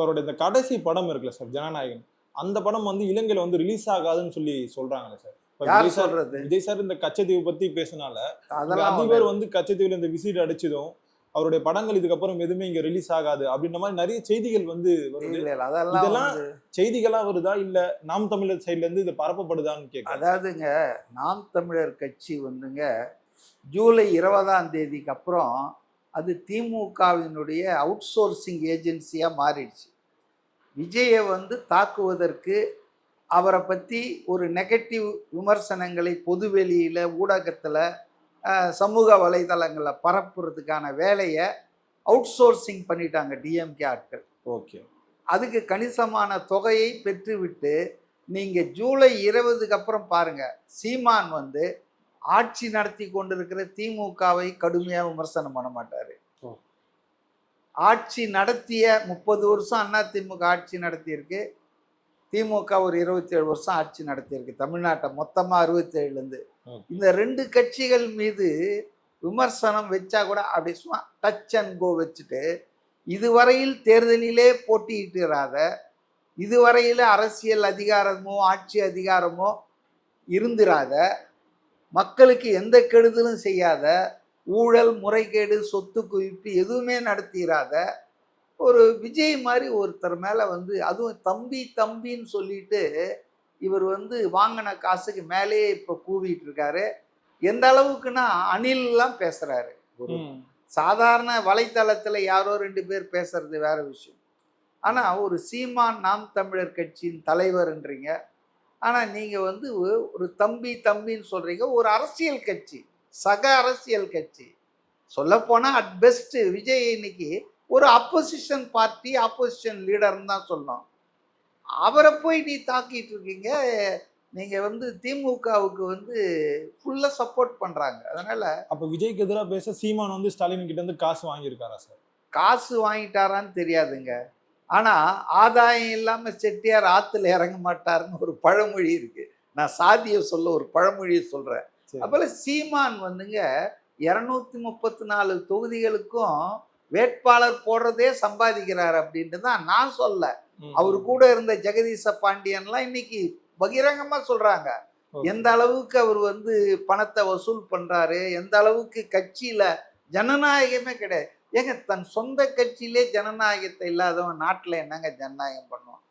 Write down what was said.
அவருடைய இந்த கடைசி படம் இருக்குல்ல சார் ஜனநாயகன் அந்த படம் வந்து இலங்கையில வந்து ரிலீஸ் ஆகாதுன்னு சொல்லி சொல்றாங்களே சார். விஜய் சார் இந்த கச்சத்தீவு பத்தி பேசினால அதிபர் வந்து கச்சத்தீவுல இந்த விசிட் அடிச்சதும் அவருடைய படங்கள் இதுக்கப்புறம் எதுவுமே இங்க ரிலீஸ் ஆகாது அப்படின்ற மாதிரி நிறைய செய்திகள் வந்து இதெல்லாம் செய்திகளா வருதா? இல்ல நாம் தமிழர் சைடுல இருந்து இது பரப்பப்படுதான்னு கேட்க அதாவதுங்க நாம் தமிழர் கட்சி வந்துங்க ஜூலை இருபதாம் தேதிக்கு அப்புறம் அது திமுகவினுடைய அவுட் சோர்சிங் ஏஜென்சியாக மாறிடுச்சு. விஜயை வந்து தாக்குவதற்கு அவரை பற்றி ஒரு நெகட்டிவ் விமர்சனங்களை பொதுவெளியில் ஊடகத்தில் சமூக வலைதளங்களில் பரப்புறதுக்கான வேலையை அவுட் சோர்சிங் பண்ணிட்டாங்க டிஎம்கே ஆட்கள். ஓகே. அதுக்கு கணிசமான தொகையை பெற்றுவிட்டு நீங்கள் ஜூலை இருபதுக்கு அப்புறம் பாருங்க சீமான் வந்து ஆட்சி நடத்தி கொண்டிருக்கிற திமுகவை கடுமையாக விமர்சனம் பண்ண மாட்டார். ஆட்சி நடத்திய முப்பது வருஷம் அதிமுக ஆட்சி நடத்தியிருக்கு. திமுக ஒரு இருபத்தி ஏழு வருஷம் ஆட்சி நடத்தியிருக்கு. தமிழ்நாட்டை மொத்தமாக அறுபத்தேழுலேருந்து. இந்த ரெண்டு கட்சிகள் மீது விமர்சனம் வச்சா கூட அப்படி சும்மா டச் அண்ட் கோ வச்சுட்டு இதுவரையில் தேர்தலிலே போட்டியிட்டிராத இதுவரையில் அரசியல் அதிகாரமோ ஆட்சி அதிகாரமோ இருந்திராத மக்களுக்கு எந்த கெடுதலும் செய்யாத ஊழல் முறைகேடு சொத்து குவிப்பு எதுவுமே நடத்திராத ஒரு விஜய் மாதிரி ஒருத்தர் மேலே வந்து அதுவும் தம்பி தம்பின்னு சொல்லிட்டு இவர் வந்து வாங்கின காசுக்கு மேலேயே இப்போ கூவிட்டு இருக்காரு எந்த அளவுக்குன்னா அனில்லாம் பேசுறாரு. ஒரு. சாதாரண வலைத்தளத்தில் யாரோ ரெண்டு பேர் பேசுறது வேற விஷயம். ஆனால் ஒரு சீமான் நாம் தமிழர் கட்சியின் தலைவர்ன்றீங்க. ஆனால் நீங்கள் வந்து ஒரு தம்பி தம்பின்னு சொல்கிறீங்க ஒரு அரசியல் கட்சி. சக அரசியல் கட்சி. சொல்லப்போனால் அட் பெஸ்ட் விஜய் இன்னைக்கு ஒரு அப்போசிஷன் பார்ட்டி அப்போசிஷன் லீடர்னு தான் சொல்லணும். அவரை போய் நீ தாக்கிட்டு இருக்கீங்க. நீங்கள் வந்து திமுகவுக்கு வந்து ஃபுல்லாக சப்போர்ட் பண்ணுறாங்க அதனால் அப்ப விஜய்க்கு எதிராக பேச சீமான் வந்து ஸ்டாலின் கிட்ட இருந்து காசு வாங்கியிருக்காரா சார்? காசு வாங்கிட்டாரான்னு தெரியாதுங்க. ஆனால் ஆதாயம் இல்லாமல் செட்டியார் ஆற்றுல இறங்க மாட்டாருன்னு ஒரு பழமொழி இருக்கு. நான் சாதியை சொல்ல ஒரு பழமொழியை சொல்கிறேன். அப்போல சீமான் வந்துங்க இரநூத்தி முப்பத்தி நாலு தொகுதிகளுக்கும் வேட்பாளர் போடுறதே சம்பாதிக்கிறார் அப்படின்ட்டு தான் நான் சொல்ல. அவர் கூட இருந்த ஜெகதீச பாண்டியன்லாம் இன்னைக்கு பகிரங்கமா சொல்றாங்க. எந்த அளவுக்கு அவர் வந்து பணத்தை வசூல் பண்றாரு எந்த அளவுக்கு கட்சியில ஜனநாயகமே கிடையாது. ஏங்க தன் சொந்த கட்சியிலே ஜனநாயகத்தை இல்லாதவன் நாட்டுல என்னங்க ஜனநாயகம் பண்ணுவான்?